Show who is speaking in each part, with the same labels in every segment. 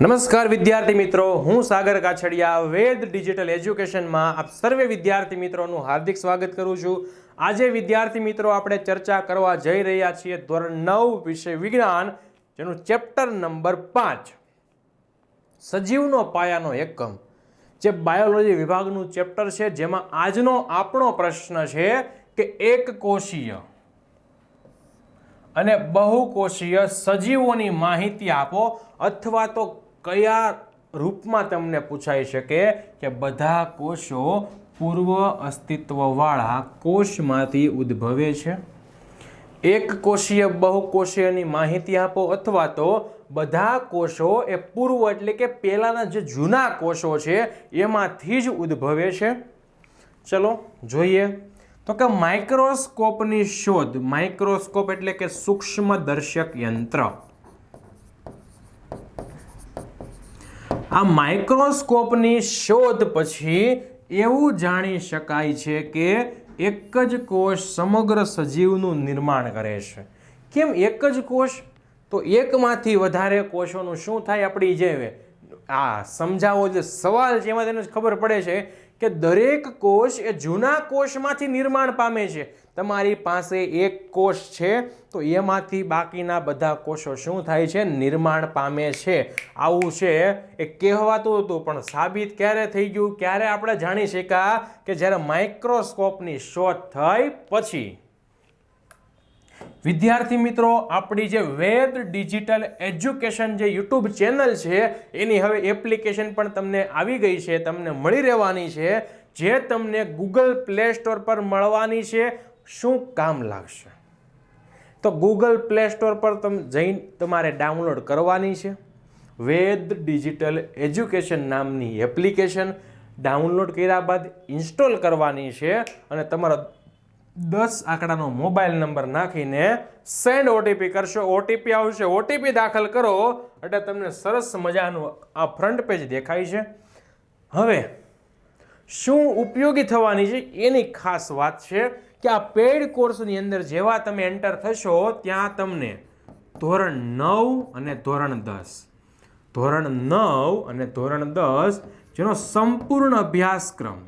Speaker 1: નમસ્કાર વિદ્યાર્થી મિત્રો, હું સાગર કાછડિયા વેદ ડિજિટલ એજ્યુકેશનમાં આપ સર્વે વિદ્યાર્થી મિત્રોનું હાર્દિક સ્વાગત કરું છું. આજે વિદ્યાર્થી મિત્રો આપણે ચર્ચા કરવા જઈ રહ્યા છીએ ધોરણ નવ વિષય વિજ્ઞાન, જેનું ચેપ્ટર નંબર પાંચ. સજીવનો પાયાનો એકમ, જે બાયોલોજી વિભાગનું ચેપ્ટર છે, જેમાં આજનો આપણો પ્રશ્ન છે કે એક અને બહુકોષીય સજીવોની માહિતી આપો, અથવા તો કયા રૂપમાં તમને પૂછાઈ શકે કે બધા કોષો પૂર્વ અસ્તિત્વવાળા કોષમાંથી ઉદ્ભવે છે? એક કોષીય બહુકોષીયની માહિતી આપો અથવા તો બધા કોષો એ પૂર્વ એટલે કે પહેલાંના જે જૂના કોષો છે, એમાંથી જ ઉદ્ભવે છે. ચલો જોઈએ. તો કે માઇક્રોસ્કોપની શોધ, માઇક્રોસ્કોપ એટલે કે સૂક્ષ્મ દર્શક યંત્ર. આ માઇક્રોસ્કોપની શોધ પછી એવું જાણી શકાય છે કે એક જ કોષ સમગ્ર સજીવનું નિર્માણ કરે છે. કેમ એક જ કોષ? તો એકમાંથી વધારે કોષોનું શું થાય આપણી જે આ સમજાવો જે સવાલ છે એમાં તેને ખબર પડે છે કે દરેક કોષ એ જૂના કોષમાંથી નિર્માણ પામે છે. તમારી પાસે એક કોષ છે, તો એમાંથી બાકીના બધા કોષો શું થાય છે? નિર્માણ પામે છે. આવું છે. એ કહેવાતું હતું, પણ સાબિત ક્યારે થઈ ગયું? ક્યારે આપણે જાણી શક્યા કે જ્યારે માઇક્રોસ્કોપની શોધ થઈ પછી? વિદ્યાર્થી મિત્રો, આપણી જે વેદ ડિજિટલ એજ્યુકેશન જે યુટ્યુબ ચેનલ છે, એની હવે એપ્લિકેશન પણ તમને આવી ગઈ છે, તમને મળી રહેવાની છે, જે તમને ગૂગલ પ્લે સ્ટોર પર મળવાની છે. શું કામ લાગશે? તો ગૂગલ પ્લે સ્ટોર પર તમે, જઈને તમારે ડાઉનલોડ કરવાની છે. વેદ ડિજિટલ એજ્યુકેશન નામની એપ્લિકેશન ડાઉનલોડ કર્યા બાદ ઇન્સ્ટોલ કરવાની છે અને તમારો દસ આંકડાનો મોબાઈલ નંબર નાખીને સેન્ડ ઓટીપી કરશો. ઓટીપી આવશે. ઓટીપી દાખલ કરો. એટલે તમને સરસ મજાનું આ ફ્રન્ટ પેજ દેખાય છે. હવે, શું ઉપયોગી થવાની છે? એની ખાસ વાત છે કે આ પેડ કોર્સની અંદર જેવા તમે એન્ટર થશો, ત્યાં તમને ધોરણ નવ અને ધોરણ દસ. ધોરણ નવ અને ધોરણ દસ જેનો સંપૂર્ણ અભ્યાસક્રમ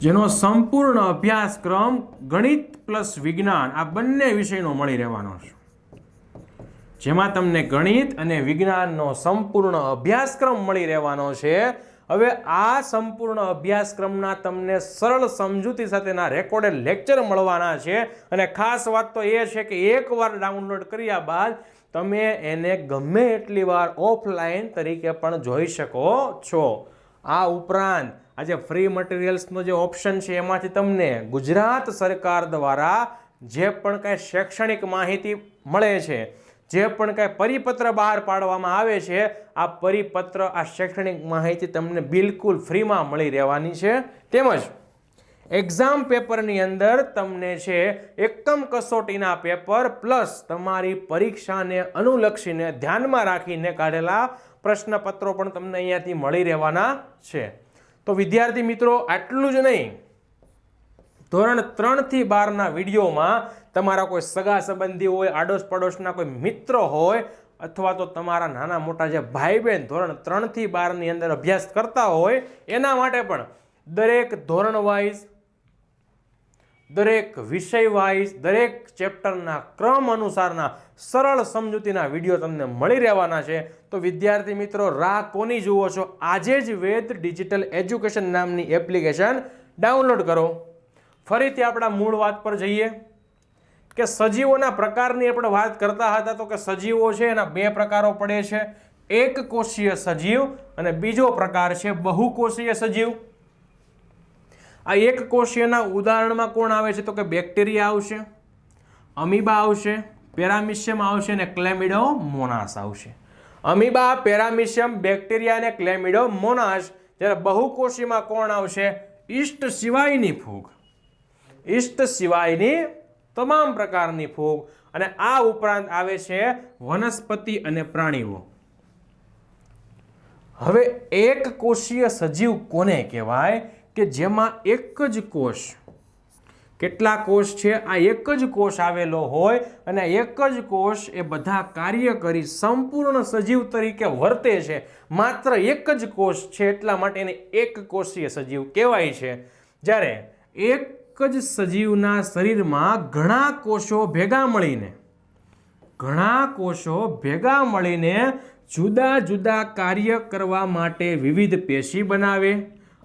Speaker 1: જેનો સંપૂર્ણ અભ્યાસક્રમ ગણિત પ્લસ વિજ્ઞાન આ બંને વિષયનો મળી રહેવાનો છે. જેમાં તમને ગણિત અને વિજ્ઞાનનો સંપૂર્ણ અભ્યાસક્રમ મળી રહેવાનો છે. હવે આ સંપૂર્ણ અભ્યાસક્રમના તમને સરળ સમજૂતી સાથેના રેકોર્ડેડ લેક્ચર મળવાના છે. અને ખાસ વાત તો એ છે કે એકવાર ડાઉનલોડ કર્યા બાદ તમે એને ગમે એટલી વાર ઓફલાઈન તરીકે પણ જોઈ શકો છો. આ ઉપરાંત આજે ફ્રી મટીરિયલ્સનો જે ઓપ્શન છે એમાંથી તમને ગુજરાત સરકાર દ્વારા જે પણ કાંઈ શૈક્ષણિક માહિતી મળે છે, જે પણ કાંઈ પરિપત્ર બહાર પાડવામાં આવે છે, આ પરિપત્ર, આ શૈક્ષણિક માહિતી તમને બિલકુલ ફ્રીમાં મળી રહેવાની છે. તેમજ એક્ઝામ પેપરની અંદર તમને છે એકમ કસોટીના પેપર પ્લસ તમારી પરીક્ષાને અનુલક્ષીને ધ્યાનમાં રાખીને કાઢેલા પ્રશ્નપત્રો પણ તમને અહીંયાથી મળી રહેવાના છે. તો વિદ્યાર્થી મિત્રો, આટલું જ નહીં. ધોરણ ત્રણથી બારના વિડીયોમાં તમારા કોઈ સગા સંબંધી હોય આડોશ પડોશના કોઈ મિત્ર હોય, અથવા તો તમારા નાના મોટા જે ભાઈ બહેન ધોરણ ત્રણથી બારની અંદર અભ્યાસ કરતા હોય, એના માટે પણ દરેક ધોરણ વાઇઝ દરેક વિષય વાઇઝ દરેક ચેપ્ટરના ક્રમ અનુસારના સરળ સમજૂતીના વીડિયો તમને મળી રહેવાના છે. તો વિદ્યાર્થી મિત્રો, રાહ કોની જુઓ છો? આજે જ વેદ ડિજિટલ એજ્યુકેશન નામની એપ્લિકેશન ડાઉનલોડ કરો. ફરીથી આપણા મૂળ વાત પર જઈએ. કે સજીવોના પ્રકારની આપણે વાત કરતા હતા તો કે સજીવો છે, એના બે પ્રકારો પડે છે. એક કોષીય સજીવ અને બીજો પ્રકાર છે બહુકોષીય સજીવ. આ એક કોષીયના ઉદાહરણમાં કોણ આવે છે? તો કે બેક્ટેરિયા આવશે, અમીબા આવશે, પેરામિશિયમ આવશે અને ક્લેમિડો મોનાસ આવશે. અમીબા, પેરામિશિયમ, બેક્ટેરિયા અને ક્લેમિડો મોનાસ જ્યારે બહુકોષીમાં કોણ આવશે? ઈષ્ટ સિવાયની ફૂગ. ઈષ્ટ સિવાયની તમામ પ્રકારની ફૂગ. અને આ ઉપરાંત આવે છે વનસ્પતિ અને પ્રાણીઓ. હવે એક કોષીય સજીવ કોને કહેવાય? કે જેમાં એક જ કોષ, કેટલા કોષ છે? આ એક જ કોષ આવેલો હોય અને એક જ કોષ એ બધા કાર્ય કરી સંપૂર્ણ સજીવ તરીકે વર્તે છે. માત્ર એક જ કોષ છે, એટલા માટે એને એક કોષીય સજીવ કહેવાય છે. જ્યારે એક જ સજીવના શરીરમાં ઘણા કોષો ભેગા મળીને, ઘણા કોષો ભેગા મળીને જુદા જુદા કાર્ય કરવા માટે વિવિધ પેશી બનાવે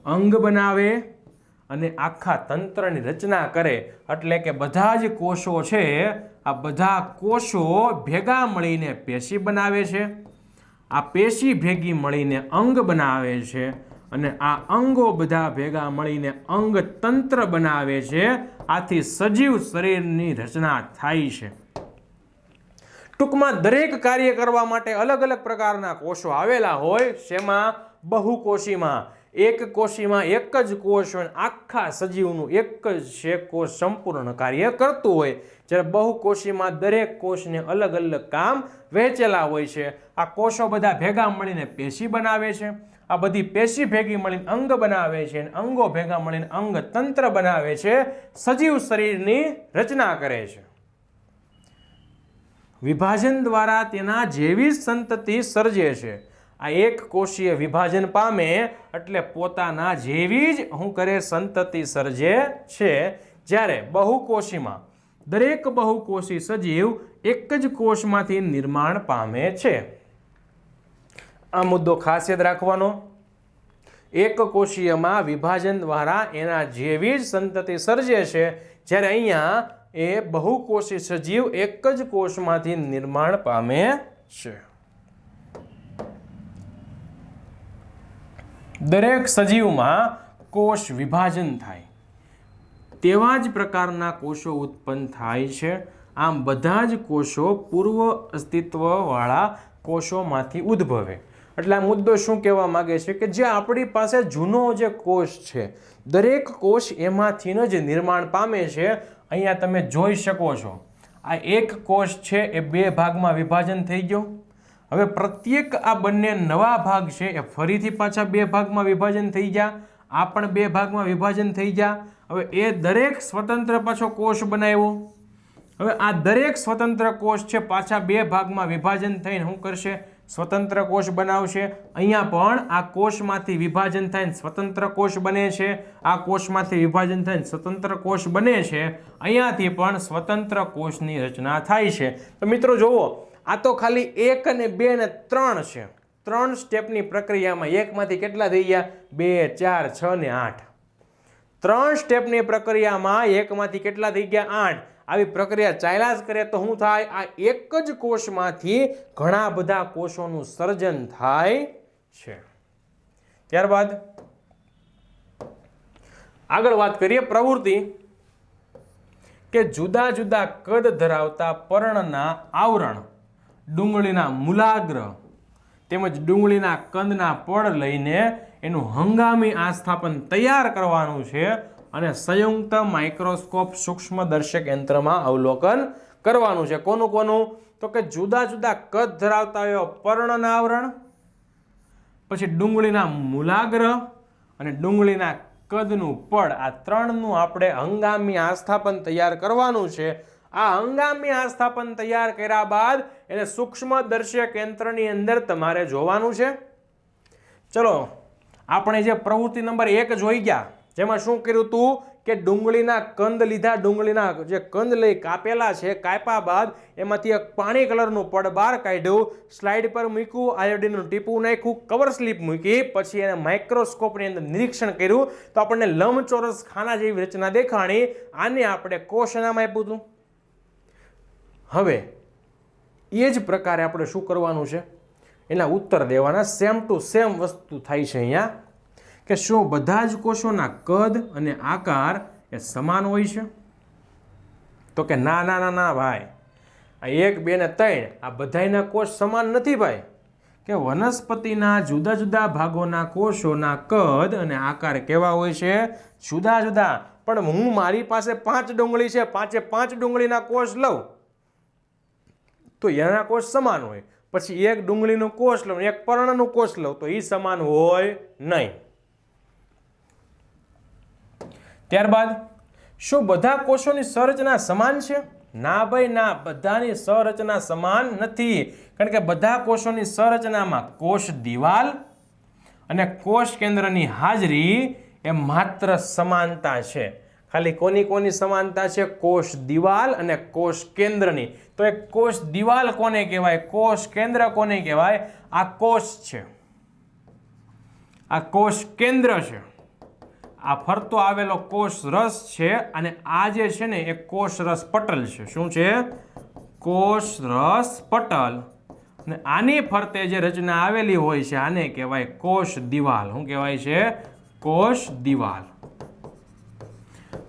Speaker 1: અંગ બનાવે અને આખા તંત્રની રચના કરે, એટલે કે બધા જ કોષો છે, આ બધા કોષો ભેગા મળીને પેશી બનાવે છે. આ પેશી ભેગી મળીને અંગ બનાવે છે અને આ અંગો બધા ભેગા મળીને અંગ તંત્ર બનાવે છે. આથી સજીવ શરીરની રચના થાય છે. ટૂંકમાં દરેક કાર્ય કરવા માટે અલગ અલગ પ્રકારના કોષો આવેલા હોય, શેમાં? બહુકોશીમાં એક કોશીમાં એક જ કોષ હોય આખા સજીવનું એક જ છે કોષ સંપૂર્ણ કાર્ય કરતું હોય. જ્યારે બહુકોશીમાં દરેક કોષને અલગ અલગ કામ વહેંચેલા હોય છે. આ કોષો બધા ભેગા મળીને પેશી બનાવે છે. આ બધી પેશી ભેગી મળીને અંગ બનાવે છે અંગો ભેગા મળીને અંગ તંત્ર બનાવે છે. સજીવ શરીરની રચના કરે છે. વિભાજન દ્વારા તેના જેવી સંતતિ સર્જે છે. આ એક કોષીય વિભાજન પામે એટલે પોતાના જેવી જ હું કરે સંતતિ સર્જે છે. જ્યારે બહુકોશીમાં, દરેક બહુકોષી સજીવ એક જ કોષમાંથી નિર્માણ પામે છે. આ મુદ્દો ખાસ યાદ રાખવાનો. એક કોષીયમાં વિભાજન દ્વારા એના જેવી જ સંતતિ સર્જે છે, જ્યારે અહીંયા એ બહુકોષી સજીવ એક જ કોષમાંથી નિર્માણ પામે છે. દરેક સજીવમાં કોષ વિભાજન થાય. તેવા જ પ્રકારના કોષો ઉત્પન્ન થાય છે. આમ બધા જ કોષો પૂર્વ અસ્તિત્વવાળા કોષોમાંથી ઉદ્ભવે. એટલે આ મુદ્દો શું કહેવા માગે છે કે જે આપણી પાસે જૂનો જે કોષ છે, દરેક કોષ એમાંથી જ નિર્માણ પામે છે. અહીંયા તમે જોઈ શકો છો. આ એક કોષ છે, એ બે ભાગમાં વિભાજન થઈ ગયો. હવે પ્રત્યેક આ બંને નવા ભાગ છે એ ફરીથી પાછા બે ભાગમાં વિભાજન થઈ ગયા આ પણ બે ભાગમાં વિભાજન થઈ ગયા હવે એ દરેક સ્વતંત્ર પાછો કોષ બનાવ્યો. હવે આ દરેક સ્વતંત્ર કોષ છે પાછા બે ભાગમાં વિભાજન થઈને શું કરશે? સ્વતંત્ર કોષ બનાવશે. અહીંયા પણ આ કોષમાંથી વિભાજન થઈને સ્વતંત્ર કોષ બને છે. આ કોષમાંથી વિભાજન થઈને સ્વતંત્ર કોષ બને છે. અહીંયાથી પણ સ્વતંત્ર કોષની રચના થાય છે. તો મિત્રો જુઓ આ તો ખાલી એક અને બે અને ત્રણ છે. ત્રણ સ્ટેપની પ્રક્રિયામાં એકમાંથી કેટલા થઈ ગયા? બે, ચાર, છ ને આઠ. ત્રણ સ્ટેપની પ્રક્રિયામાં એકમાંથી કેટલા થઈ ગયા? આઠ. આવી પ્રક્રિયા ચાલ્યા જ કરે તો શું થાય? આ એક જ કોષમાંથી ઘણા બધા કોષોનું સર્જન થાય છે. ત્યારબાદ આગળ વાત કરીએ પ્રવૃત્તિ કે જુદા જુદા કદ ધરાવતા પર્ણના આવરણ. ડુંગળીના મૂલાગ્ર તેમજ ડુંગળીના કંદના પડ લઈને એનું હંગામી આસ્થાપન તૈયાર કરવાનું છે અને સંયુક્ત માઇક્રોસ્કોપ સૂક્ષ્મદર્શક યંત્રમાં અવલોકન કરવાનું છે. કોનું કોનું? તો કે જુદા જુદા કદ ધરાવતા હોય પર્ણના આવરણ, પછી ડુંગળીના મૂલાગ્ર અને ડુંગળીના કદનું પડ. આ ત્રણનું આપણે હંગામી આસ્થાપન તૈયાર કરવાનું છે. આ હંગામી આસ્થાપન તૈયાર કર્યા બાદ એને સૂક્ષ્મદર્શક યંત્રની અંદર તમારે જોવાનું છે. ચલો, આપણે જે પ્રવૃત્તિ નંબર એક જોઈ ગયા, જેમાં શું કર્યું હતું કે ડુંગળીના કંદ લીધા, ડુંગળીના જે કંદ લઈ કાપેલા છે, કાપ્યા બાદ એમાંથી એક પાણી કલરનું પડ બહાર કાઢ્યું, સ્લાઇડ પર મૂક્યું, આયોડીનનું ટીપું નાખ્યું, કવર સ્લીપ મૂકી, પછી એને માઇક્રોસ્કોપની અંદર નિરીક્ષણ કર્યું. તો આપણને લંબચોરસ ખાના જેવી રચના દેખાણી. આને આપણે કોષ આપ્યું હતું. હવે એ જ પ્રકારે આપણે શું કરવાનું છે? એના ઉત્તર દેવાના સેમ ટુ સેમ વસ્તુ થાય છે અહીંયા, કે શું બધા જ કોષોના કદ અને આકાર એ સમાન હોય છે? તો કે ના ના ના ના ભાઈ, આ એક, બે ને ત્રણ, આ બધાયના કોષ સમાન નથી ભાઈ. કે વનસ્પતિના જુદા જુદા ભાગોના કોષોના કદ અને આકાર કેવા હોય છે? જુદા જુદા. પણ હું મારી પાસે પાંચ ડુંગળી છે, પાંચે પાંચ ડુંગળીના કોષ લઉં. તો એના કોષ સમાન હોય. પછી એક ડુંગળીનું કોષ લઉં, એક પર્ણનું કોષ લઉં, તો એ સમાન હોય નહીં. ત્યારબાદ, શું બધા કોષોની સંરચના સમાન છે? ના ભાઈ, ના, બધાની સંરચના સમાન નથી. કારણ કે બધા કોષોની સંરચનામાં કોષ દિવાલ અને કોષ કેન્દ્રની હાજરી એ માત્ર સમાનતા છે. ખાલી કોની કોની સમાનતા છે? કોષ દિવાલ અને કોષ કેન્દ્રની. તો એ કોષ દિવાલ કોને કહેવાય? કોષ કેન્દ્ર કોને કહેવાય? આ કોષ છે. આ કોષ કેન્દ્ર છે. આ ફરતો આવેલો કોષ રસ છે અને આ જે છે ને, એ કોષ રસ પટલ છે. શું છે? કોષ રસ પટલ. અને આની ફરતે જે રચના આવેલી હોય છે, આને કહેવાય કોષ દિવાલ. શું કહેવાય છે? કોષ દિવાલ.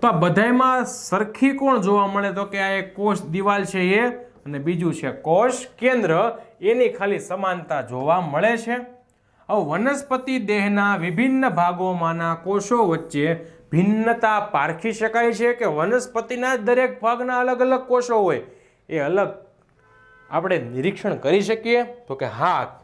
Speaker 1: તો આ બધાયમાં સરખી કોણ જોવા મળે? તો કે આ એક કોષ દિવાલ છે એ અને બીજું છે કોષ કેન્દ્ર. એની ખાલી સમાનતા જોવા મળે છે. હવે વનસ્પતિ દેહના વિભિન્ન ભાગોમાંના કોષો વચ્ચે ભિન્નતા પારખી શકાય છે કે વનસ્પતિના દરેક ભાગના અલગ અલગ કોષો હોય? એ અલગ આપણે નિરીક્ષણ કરી શકીએ તો કે હા.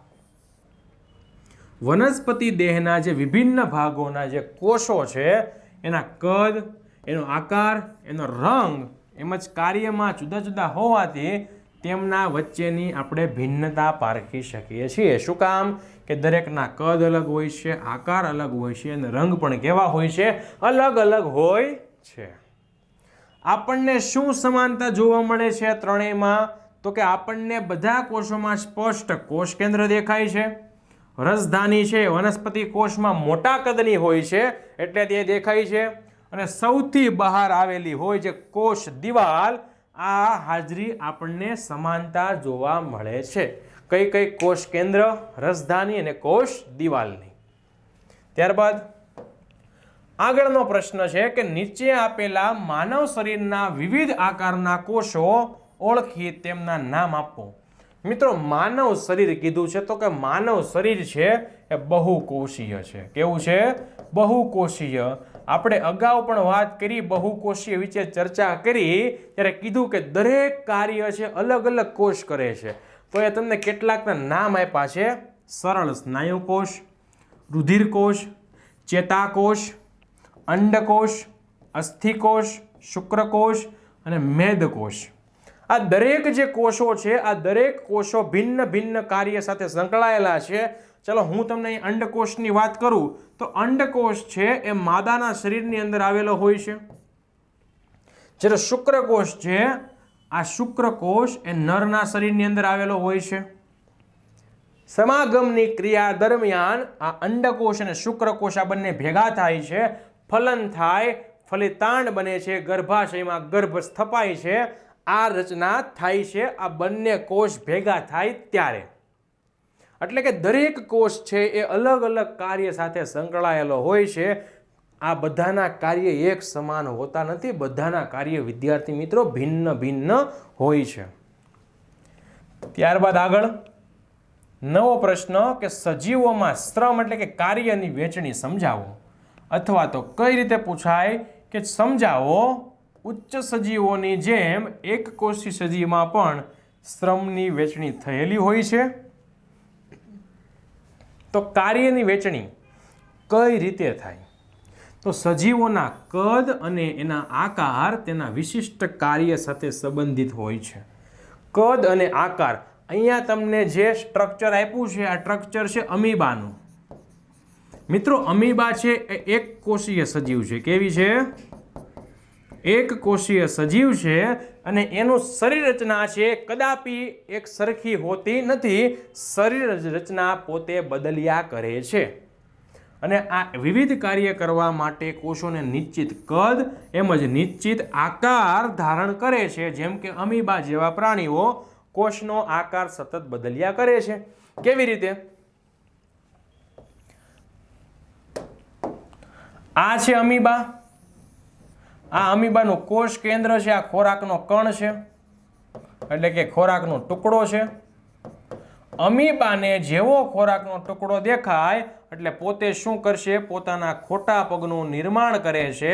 Speaker 1: વનસ્પતિ દેહના જે વિભિન્ન ભાગોના જે કોષો છે, એના કદ એનો આકાર, એનો રંગ એમ જ કાર્યમાં જુદા જુદા હોવાથી તેમના વચ્ચેની આપણે ભિન્નતા પારખી શકીએ છીએ. શું કામ? કે દરેકના કદ અલગ હોય છે, આકાર અલગ હોય છે, અને રંગ પણ કેવા હોય છે, અલગ અલગ હોય છે. આપણને શું સમાનતા જોવા મળે છે ત્રણેયમાં? તો કે આપણને બધા કોષોમાં સ્પષ્ટ કોષ કેન્દ્ર દેખાય છે. રસધાની છે, વનસ્પતિ કોષમાં મોટા કદની હોય છે, એટલે તે દેખાય છે. અને સૌથી બહાર આવેલી હોય છે કોષ દિવાલ, આ હાજરી આપણને સમાનતા જોવા મળે છે. કઈ કઈ કોષ કેન્દ્ર? રસધાની અને કોષ દિવાલની. ત્યારબાદ આગળનો પ્રશ્ન છે કે નીચે આપેલા માનવ શરીરના વિવિધ આકારના કોષો ઓળખી તેમના નામ આપો. મિત્રો, માનવ શરીર કીધું છે તો કે માનવ શરીર છે એ બહુકોષીય છે. કેવું છે? બહુકોષીય. આપણે અગાઉ પણ વાત કરી બહુકોષીય વિશે ચર્ચા કરી, ત્યારે કીધું કે દરેક કાર્ય છે અલગ અલગ કોષ કરે છે. તો એ તમને કેટલાકના નામ આપ્યા છે? સરળ સ્નાયુકોષ રુધિરકોષ ચેતાકોષ અંડકોષ અસ્થિકોષ શુક્રકોષ અને મેદકોષ આ દરેક જે કોષો છે, આ દરેક કોષો ભિન્ન ભિન્ન કાર્ય સાથે સંકળાયેલા છે. ચલો, હું તમને અંડકોષની વાત કરું. તો અંડકોષ છે એ માદાના શરીરની અંદર આવેલો હોય છે. જ્યારે શુક્રકોષ છે, આ શુક્રકોષ એ નરના શરીરની અંદર આવેલો હોય છે. સમાગમની ક્રિયા દરમિયાન આ અંડકોષ અને શુક્રકોષ આ બંને ભેગા થાય છે. ફલન થાય, ફલિતાંડ બને છે, ગર્ભાશયમાં ગર્ભ સ્થપાય છે. આ રચના થાય છે, આ બંને કોષ ભેગા થાય ત્યારે. એટલે કે દરેક કોષ છે એ અલગ અલગ કાર્ય સાથે સંકળાયેલો હોય છે. આ બધાના કાર્ય એક સમાન હોતા નથી, બધાના કાર્ય વિદ્યાર્થી મિત્રો ભિન્ન ભિન્ન હોય છે. ત્યારબાદ આગળ નવો પ્રશ્ન કે સજીવોમાં શ્રમ એટલે કે કાર્યની વેચણી સમજાવો. અથવા તો કઈ રીતે પૂછાય કે સમજાવો, ઉચ્ચ સજીવોની જેમ એક કોષી સજીવમાં પણ શ્રમની વેચણી થયેલી હોય છે. તો કાર્યની વેચણી કઈ રીતે થાય? તો સજીવોના કદ અને એના આકાર તેના વિશિષ્ટ કાર્ય સાથે સંબંધિત હોય છે. કદ અને આકાર, અહીંયા તમને જે સ્ટ્રક્ચર આપ્યું છે, આ સ્ટ્રક્ચર છે અમીબાનું. મિત્રો, અમીબા છે એ એક કોષીય સજીવ છે. કેવી છે? એક કોષીય સજીવ છે અને એનું શરીર રચના છે કદાપી એક સરખી હોતી નથી. શરીર રચના પોતે બદલ્યા કરે છે. અને આ વિવિધ કાર્ય કરવા માટે કોષોને નિશ્ચિત કદ એમજ નિશ્ચિત આકાર ધારણ કરે છે. જેમ કે અમીબા જેવા પ્રાણીઓ કોષનો આકાર સતત બદલ્યા કરે છે. કેવી રીતે? આ છે અમીબા. આ અમીબાનું કોષ કેન્દ્ર છે, આ ખોરાકનો કણ છે, એટલે કે ખોરાકનો ટુકડો છે. અમીબાને જેવો ખોરાકનો ટુકડો દેખાય, એટલે પોતે શું કરશે? પોતાના ખોટા પગનું નિર્માણ કરે છે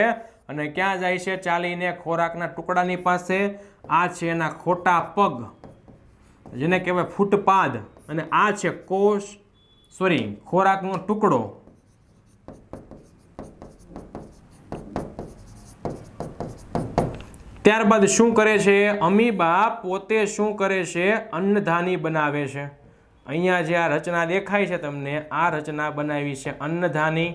Speaker 1: અને ક્યાં જાય છે? ચાલીને ખોરાકના ટુકડાની પાસે. આ છે એના ખોટા પગ, જેને કહેવાય ફૂટપાદ. અને આ છે કોષ, સોરી, ખોરાકનો ટુકડો. ત્યારબાદ શું કરે છે? અમીબા પોતે શું કરે છે? અન્નધાની બનાવે છે. અહીંયા જે આ રચના દેખાય છે તમને, આ રચના બનાવી છે અન્નધાની.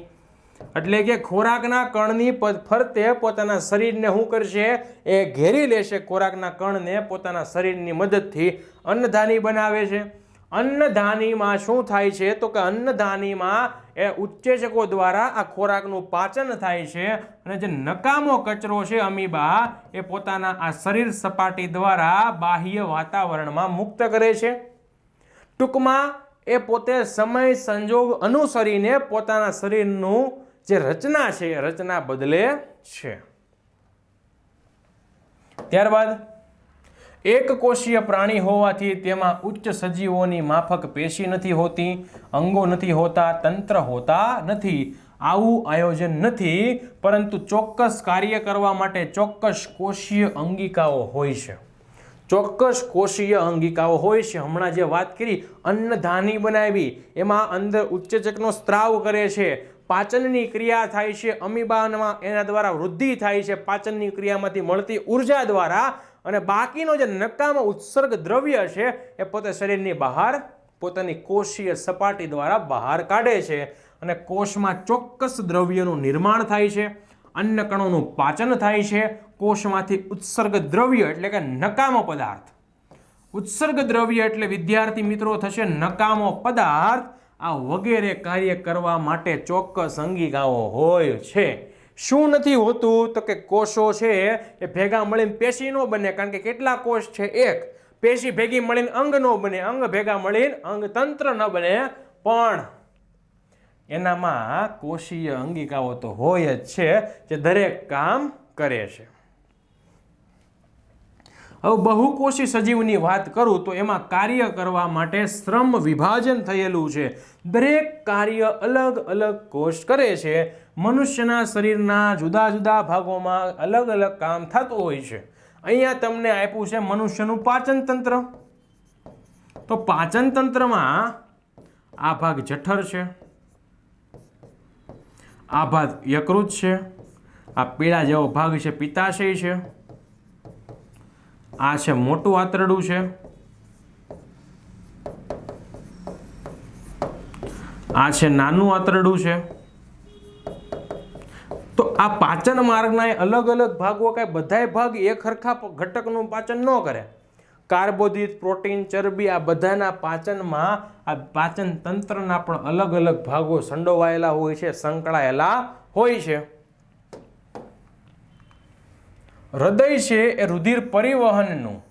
Speaker 1: એટલે કે ખોરાકના કણની ફરતે પોતાના શરીરને શું કરશે? એ ઘેરી લેશે ખોરાકના કણને પોતાના શરીરની મદદથી અન્નધાની બનાવે છે. અન્નધાનીમાં શું થાય છે? તો કે અન્નધાનીમાં એ ઉત્સેચકો દ્વારા આ ખોરાકનું પાચન થાય છે અને જે નકામો કચરો છે અમીબા, એ પોતાના આ શરીર સપાટી દ્વારા બાહ્ય વાતાવરણમાં મુક્ત કરે છે. ટૂંકમાં એ પોતે સમય સંજોગ અનુસરીને પોતાના શરીરનું જે રચના છે રચના બદલે છે. ત્યારબાદ એક કોષીય પ્રાણી હોવાથી તેમાં ઉચ્ચ સજીવોની માફક પેશી નથી હોતી, અંગો નથી હોતા, તંત્ર હોતા નથી, આવું આયોજન નથી, પરંતુ ચોક્કસ કાર્ય કરવા માટે ચોક્કસ કોષીય અંગિકાઓ હોય છે. ચોક્કસ કોષીય અંગિકાઓ હોય છે. હમણાં જે વાત કરી, અન્નધાની બનાવી, એમાં અંદર ઉચ્ચેચકનો સ્ત્રાવ કરે છે. પાચનની ક્રિયા થાય છે. અમીબાનમાં એના દ્વારા વૃદ્ધિ થાય છે. પાચનની ક્રિયામાંથી મળતી ઊર્જા દ્વારા અને બાકીનો જે નકામો ઉત્સર્ગ દ્રવ્ય છે, એ પોતે શરીરની બહાર, પોતાની કોષીય સપાટી દ્વારા બહાર કાઢે છે અને કોષમાં ચોક્કસ દ્રવ્યનું નિર્માણ થાય છે અન્નકણોનું પાચન થાય છે, કોષમાંથી ઉત્સર્ગ દ્રવ્ય એટલે કે નકામો પદાર્થ. ઉત્સર્ગ દ્રવ્ય એટલે વિદ્યાર્થી મિત્રો થશે નકામો પદાર્થ. આ વગેરે કાર્ય કરવા માટે ચોક્કસ અંગિકાઓ હોય છે. શું નથી હોતું? તો કે કોષો છે એ ભેગા મળીને પેશી ન બને, કારણ કે કેટલા કોષ છે? એક, પેશી ભેગી મળીને અંગ ન બને, અંગ ભેગા મળીને અંગ તંત્ર ન બને. પણ એનામાં કોષીય અંગિકાઓ તો હોય જ છે, જે દરેક કામ કરે છે. હવે બહુકોષી સજીવની વાત કરું તો એમાં કાર્ય કરવા માટે શ્રમ વિભાજન થયેલું છે. દરેક કાર્ય અલગ અલગ કોષ કરે છે. મનુષ્યના શરીરના જુદા જુદા ભાગોમાં અલગ અલગ કામ થતું હોય છે. અહીંયા તમને આપ્યું છે મનુષ્યનું પાચન તંત્ર. તો પાચન તંત્રમાં આ ભાગ જઠર છે. આ ભાગ યકૃત છે. આ પીળા જેવો ભાગ છે, પિત્તાશય છે. આ છે મોટું આંતરડું છે. આ છે નાનું આંતરડું છે. તો આ પાચન માર્ગના અલગ અલગ ભાગો કાંઈ બધાય ભાગ એક હરખા ઘટકનું પાચન ન કરે. કાર્બોદિત, પ્રોટીન, ચરબી આ બધાના પાચનમાં આ પાચન તંત્રના પણ અલગ અલગ ભાગો સંડોવાયેલા હોય છે, સંકળાયેલા હોય છે. હૃદય છે એ રુધિર પરિવહનનું.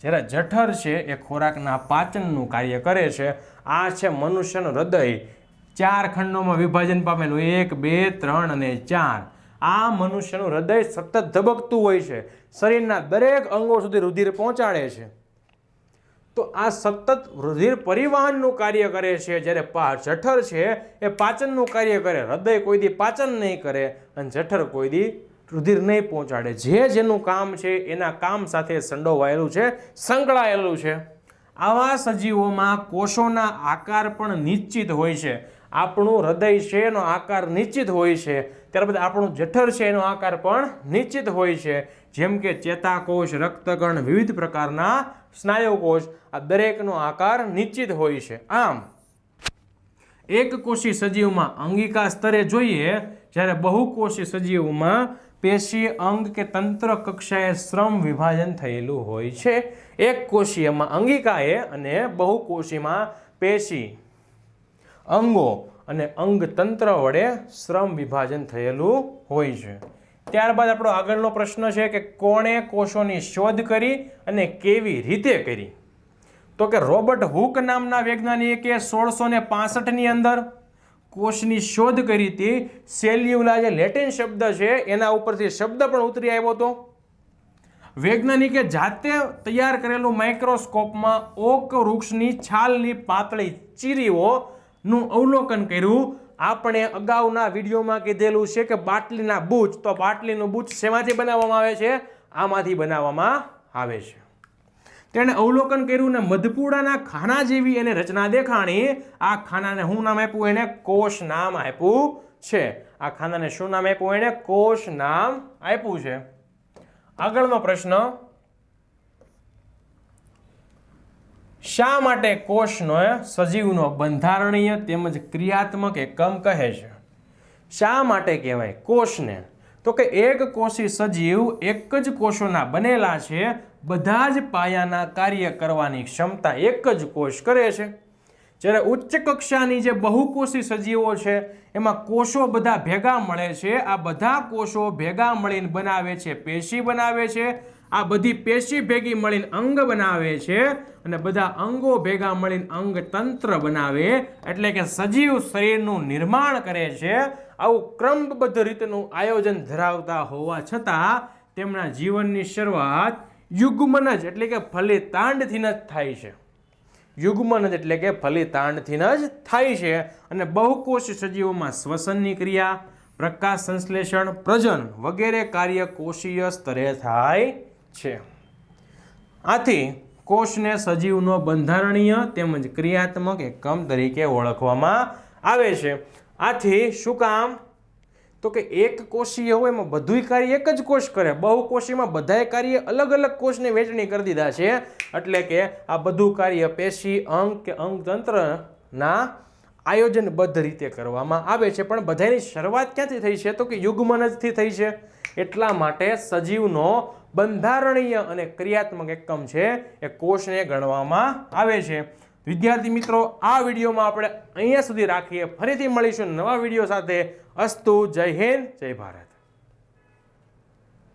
Speaker 1: જ્યારે જઠર છે એ ખોરાકના પાચનનું કાર્ય કરે છે. આ છે મનુષ્યનું હૃદય. ચાર ખંડોમાં વિભાજન પામેલું. એક, બે, ત્રણ અને ચાર. આ મનુષ્યનું હૃદય સતત ધબકતું હોય છે. શરીરના દરેક અંગો સુધી રુધિર પહોંચાડે છે. તો આ સતત રુધિર પરિવહનનું કાર્ય કરે છે. જ્યારે પા જઠર છે, એ પાચનનું કાર્ય કરે. હૃદય કોઈ દી પાચન નહીં કરે અને જઠર કોઈ દી રુધિર નહીં પહોંચાડે. જે જેનું કામ છે, એના કામ સાથે સંડોવાયેલું છે, સંકળાયેલું છે. આવા સજીવોમાં કોષોના આકાર પણ નિશ્ચિત હોય છે. આપણું હૃદય છે એનો આકાર નિશ્ચિત હોય છે. ત્યારબાદ આપણું જઠર છે એનો આકાર પણ નિશ્ચિત હોય છે. જેમ કે ચેતાકોષ, રક્તગણ, વિવિધ પ્રકારના સ્નાયુકોષ, આ દરેકનો આકાર નિશ્ચિત હોય છે. આમ, એક કોષી સજીવમાં અંગિકા સ્તરે જોઈએ, જ્યારે બહુકોષી સજીવમાં પેશી, અંગ કે તંત્ર કક્ષાએ શ્રમ વિભાજન થયેલું હોય છે. એક કોષીયમાં અંગિકાએ અને બહુકોષીમાં પેશી અંગો અને અંગતંત્ર વડે શ્રમ વિભાજન થયેલું હોય છે. ત્યારબાદ આપણો આગળનો પ્રશ્ન છે કે કોણે કોષોની શોધ કરી અને કેવી રીતે કરી? તો કે રોબર્ટ હુક નામના વૈજ્ઞાનિકે સોળસો ને પાસઠની અંદર કોષની શોધ કરી હતી. સેલ્યુલા જે લેટિન શબ્દ છે, એના ઉપરથી શબ્દ પણ ઉતરી આવ્યો હતો. વૈજ્ઞાનિકે જાતે તૈયાર કરેલું માઇક્રોસ્કોપમાં ઓક વૃક્ષની છાલની પાતળી ચીરીઓનું અવલોકન કર્યું. આપણે અગાઉના વિડીયોમાં કીધેલું છે કે બાટલીના બૂચ, તો બાટલીનું બૂચ શેમાંથી બનાવવામાં આવે છે? આમાંથી બનાવવામાં આવે છે. તેણે અવલોકન કર્યું ને મધપુડાના ખાના જેવી એને રચના દેખાણી. આ ખાનાને શું નામ આપ્યું? એને કોષ નામ આપ્યું છે. આ ખાનાને શું નામ આપ્યું? એને કોષ નામ આપ્યું છે. આગળનો પ્રશ્ન શા માટે કોષનો સજીવનો બંધારણીય તેમજ ક્રિયાત્મક એકમ કહે છે? શા માટે કહેવાય કોષને? તો કે એક કોષી સજીવ એક જ કોષોના બનેલા છે, બધા જ પાયાના કાર્ય કરવાની ક્ષમતા એક જ કોષ કરે છે. જ્યારે ઉચ્ચ કક્ષાની જે બહુકોષી સજીવો છે, એમાં કોષો બધા ભેગા મળે છે, આ બધા કોષો ભેગા મળીને બનાવે છે, પેશી બનાવે છે આ બધી પેશી ભેગી મળીને અંગ બનાવે છે અને બધા અંગો ભેગા મળીને અંગ તંત્ર બનાવે એટલે કે સજીવ શરીરનું નિર્માણ કરે છે. આવું ક્રમબદ્ધ રીતનું આયોજન ધરાવતા હોવા છતાં તેમના જીવનની શરૂઆત યુગ્મન જ એટલે કે ફલિતાંડથી જ થાય છે. યુગ્મન જ એટલે કે ફલિતાંડથી જ થાય છે અને બહુકોષ સજીવોમાં શ્વસનની ક્રિયા, પ્રકાશ સંશ્લેષણ, પ્રજનન વગેરે કાર્ય કોષીય સ્તરે થાય છે. આથી કોષને સજીવનો બંધારણીય તેમજ ક્રિયાત્મક એકમ તરીકે ઓળખવામાં આવે છે. આથી શું કામ? તો કે એક કોષીય હોય એમાં બધુંય કાર્ય એક જ કોષ કરે. બહુ કોષીમાં બધાય કાર્ય અલગ અલગ કોષને વહેંચણી કરી દીધા છે. એટલે કે આ બધું કાર્ય પેશી, અંગ કે અંગતંત્રના આયોજનબદ્ધ રીતે કરવામાં આવે છે. પણ બધાની શરૂઆત ક્યાંથી થઈ છે? તો કે યુગમનજથી થઈ છે. એટલા માટે સજીવનો બંધારણીય અને ક્રિયાત્મક એકમ છે એ કોષને ગણવામાં આવે છે. વિદ્યાર્થી મિત્રો, આ વિડીયોમાં આપણે અહીંયા સુધી રાખીએ. ફરીથી મળીશું નવા વીડિયો સાથે. અસ્તુ, જય હિન્દ, જય ભારત.